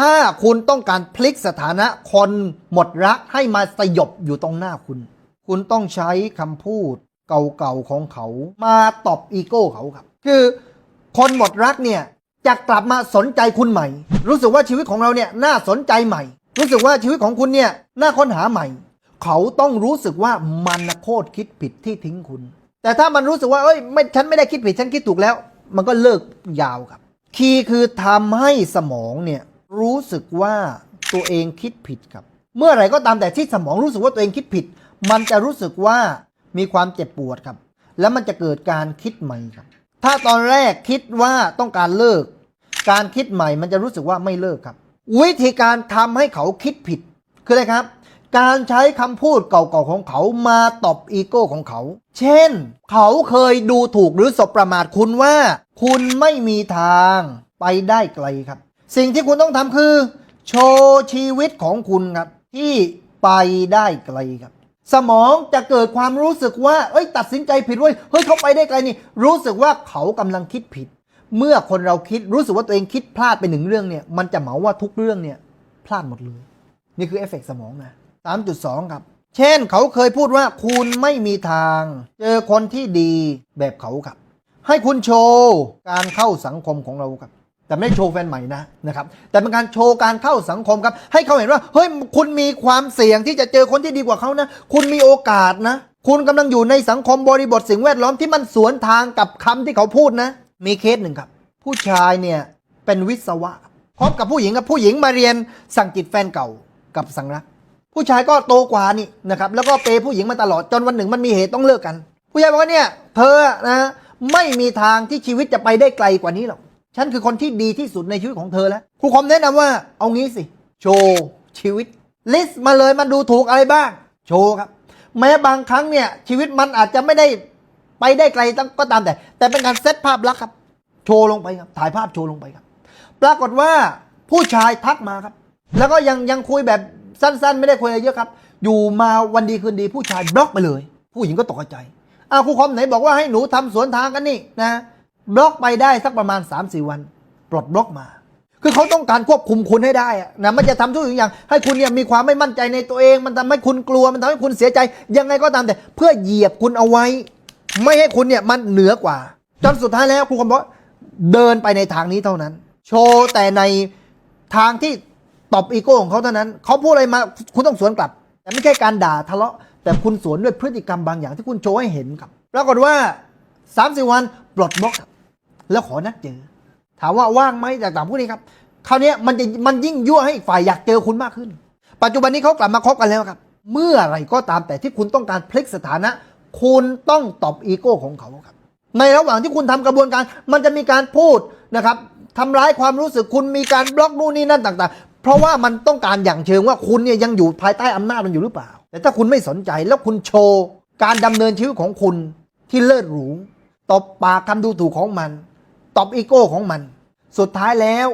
ถ้าคุณต้องการพลิกสถานะคนหมดรักให้มาสยบอยู่ตรงหน้าคุณ คุณต้องใช้คำพูดเก่าๆของเขา มาตอบอีโก้เขาครับ คือคนหมดรักเนี่ยจะกลับมาสนใจคุณใหม่ รู้สึกว่าชีวิตของเราเนี่ยน่าสนใจใหม่ รู้สึกว่าชีวิตของคุณเนี่ยน่าค้นหาใหม่ เขาต้องรู้สึกว่ามันโคตรคิดผิดที่ทิ้งคุณ แต่ถ้ามันรู้สึกว่าเอ้ยไม่ฉันไม่ได้คิดผิดฉันคิดถูกแล้ว มันก็เลิกยาวครับ คีย์คือทำให้สมองเนี่ย รู้สึกว่าตัวเองคิดผิดครับ เมื่อไหร่ก็ตามแต่ที่สมองรู้สึกว่าตัวเองคิดผิด มันจะรู้สึกว่ามีความเจ็บปวดครับ แล้วมันจะเกิดการคิดใหม่ครับ ถ้าตอนแรกคิดว่าต้องการเลิก การคิดใหม่มันจะรู้สึกว่าไม่เลิกครับ วิธีการทำให้เขาคิดผิด คืออะไรครับ การใช้คำพูดเก่าๆของเขามาตอบอีโก้ของเขา เช่น เขาเคยดูถูกหรือสบประมาทคุณว่า คุณไม่มีทางไปได้ไกลครับ สิ่งที่คุณต้องทำคือ โชว์ชีวิตของคุณครับ ที่ไปได้ไกลครับ สมองจะเกิดความรู้สึกว่าเอ้ย ตัดสินใจผิดเว้ยเฮ้ยเขาไปได้ไกลนี่ รู้สึกว่าเขากำลังคิดผิด เมื่อคนเราคิดรู้สึกว่าตัวเองคิดพลาดไปหนึ่งเรื่องเนี่ยมันจะเหมาว่าทุกเรื่องเนี่ยพลาดหมดเลย นี่คือเอฟเฟกต์สมองนะ3.2 ครับ เช่นเขาเคยพูดว่าคุณไม่มีทาง เจอคนที่ดีแบบเขาครับ ให้คุณโชว์การเข้าสังคมของเราครับ แต่ไม่โชว์แฟนใหม่นะนะครับแต่เป็นการโชว์การเข้าสังคมครับ ให้เขาเห็นว่าเฮ้ยคุณมีความเสี่ยงที่จะเจอคนที่ดีกว่าเขานะ คุณมีโอกาสนะ คุณกำลังอยู่ในสังคมบริบทสิ่งแวดล้อมที่มันสวนทางกับคำที่เขาพูดนะ มีเคสหนึ่งครับ ผู้ชายเนี่ยเป็นวิศวะครับพบกับผู้หญิงกับผู้หญิงมาเรียนสั่งจิตแฟนเก่ากับสังรัก ผู้ชายก็โตกว่านี่นะครับแล้วก็เปย์ผู้หญิงมาตลอดจนวันหนึ่งมันมีเหตุต้องเลิกกัน ผู้ชายบอกว่าเนี่ยเธอนะไม่มีทางที่ชีวิตจะไปได้ไกลกว่านี้หรอก ฉันคือคนที่ดีที่สุดในชีวิตของเธอแล้วครูคอมแนะนำว่าเอางี้สิ โชว์ชีวิต ลิสต์มาเลยมันดูถูกอะไรบ้าง โชว์ครับ แม้บางครั้งเนี่ย ชีวิตมันอาจจะไม่ได้ไปได้ไกลก็ตามแต่ แต่เป็นการเซตภาพลักษณ์ครับ โชว์ลงไปครับ ถ่ายภาพโชว์ลงไปครับ ปรากฏว่าผู้ชายทักมาครับ แล้วก็ยังยังคุยแบบสั้น ๆ ไม่ได้คุยอะไรเยอะครับ อยู่มาวันดีคืนดีผู้ชายบล็อกไปเลย ผู้หญิงก็ตกใจอ้าวครูคอมไหนบอกว่าให้หนูทำสวนทางกันนี่นะ บล็อกไปได้สักประมาณ 3-4 วัน ปลดบล็อกมา คือเขาต้องการควบคุมคุณให้ได้อะนะมันจะทำทุกอย่าง ให้คุณเนี่ยมีความไม่มั่นใจในตัวเอง มันทำให้คุณกลัวมันทำให้คุณเสียใจ ยังไงก็ตามแต่ เพื่อเหยียบคุณเอาไว้ ไม่ให้คุณเนี่ยมันเหนือกว่า จนสุดท้ายแล้วครูคอมบอกเดินไปในทางนี้เท่านั้น โชว์แต่ในทางที่ตอบอีโก้ของเขาเท่านั้น เขาพูดอะไรมาคุณต้องสวนกลับ แต่ไม่ใช่การด่าทะเลาะ แต่คุณสวนด้วยพฤติกรรมบางอย่างที่คุณโชว์ให้เห็นครับปรากฏว่า3ามสิวันปลดบล็อก แล้วขอนัดเจอ ถามว่าว่างไหมจากต่างพวกนี้ครับคราวนี้มันจะมันยิ่งยั่วให้อีกฝ่ายอยากเจอคุณมากขึ้น ปัจจุบันนี้เขากลับมาคบกันแล้วครับ เมื่อไรก็ตามแต่ที่คุณต้องการพลิกสถานะ คุณต้องตอบอีโก้ของเขาครับ ในระหว่างที่คุณทำกระบวนการ มันจะมีการพูดนะครับทำร้ายความรู้สึกคุณมีการบล็อกนู่นนี่นั่นต่างๆ เพราะว่ามันต้องการอย่างเชิงว่าคุณเนี่ยยังอยู่ภายใต้อำนาจมันอยู่หรือเปล่า แต่ถ้าคุณไม่สนใจแล้วคุณโชว์ การดำเนินชีวิตของคุณที่เลิศหรูตบปากคำดูถูกของมัน ตอบอีโก้ของมัน สุดท้ายแล้ว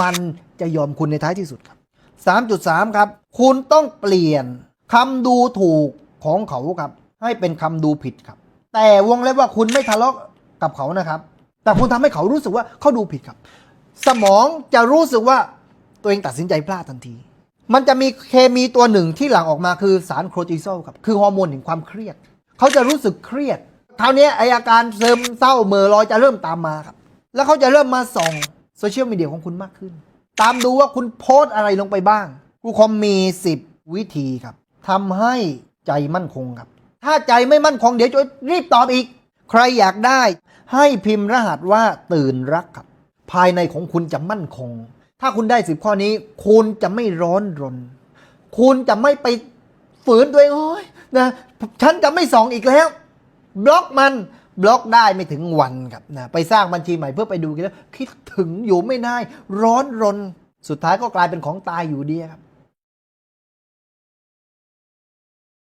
มันจะยอมคุณในท้ายที่สุดครับ 3.3 ครับ คุณต้องเปลี่ยนคำดูถูกของเขาครับ ให้เป็นคำดูผิดครับ แต่วงเล็บว่าคุณไม่ทะเลาะกับเขานะครับ แต่คุณทำให้เขารู้สึกว่าเขาดูผิดครับ สมองจะรู้สึกว่าตัวเองตัดสินใจพลาดทันที มันจะมีเคมีตัวหนึ่งที่หลั่งออกมาคือสารโครติซอลครับ คือฮอร์โมนแห่งความเครียด เขาจะรู้สึกเครียด คราวนี้ไออาการเซึมเศร้าเหม่อลอยจะเริ่มตามมาครับ แล้วเขาจะเริ่มมาส่องโซเชียลมีเดียของคุณมากขึ้น ตามดูว่าคุณโพสต์อะไรลงไปบ้างครูคอมมี 10 วิธีครับทำให้ใจมั่นคงครับ ถ้าใจไม่มั่นคงเดี๋ยวจะรีบตอบอีก ใครอยากได้ให้พิมพ์รหัสว่าตื่นรักครับ ภายในของคุณจะมั่นคง ถ้าคุณได้สิบข้อนี้ คุณจะไม่ร้อนรน คุณจะไม่ไปฝืนตัวเองโอ้ยนะฉันจะไม่ส่องอีกแล้ว บล็อกมัน บล็อกได้ไม่ถึงวันครับนะไปสร้างบัญชีใหม่เพื่อไปดูกันแล้วคิดถึงอยู่ไม่ได้ ร้อนรน สุดท้ายก็กลายเป็นของตายอยู่ดีครับ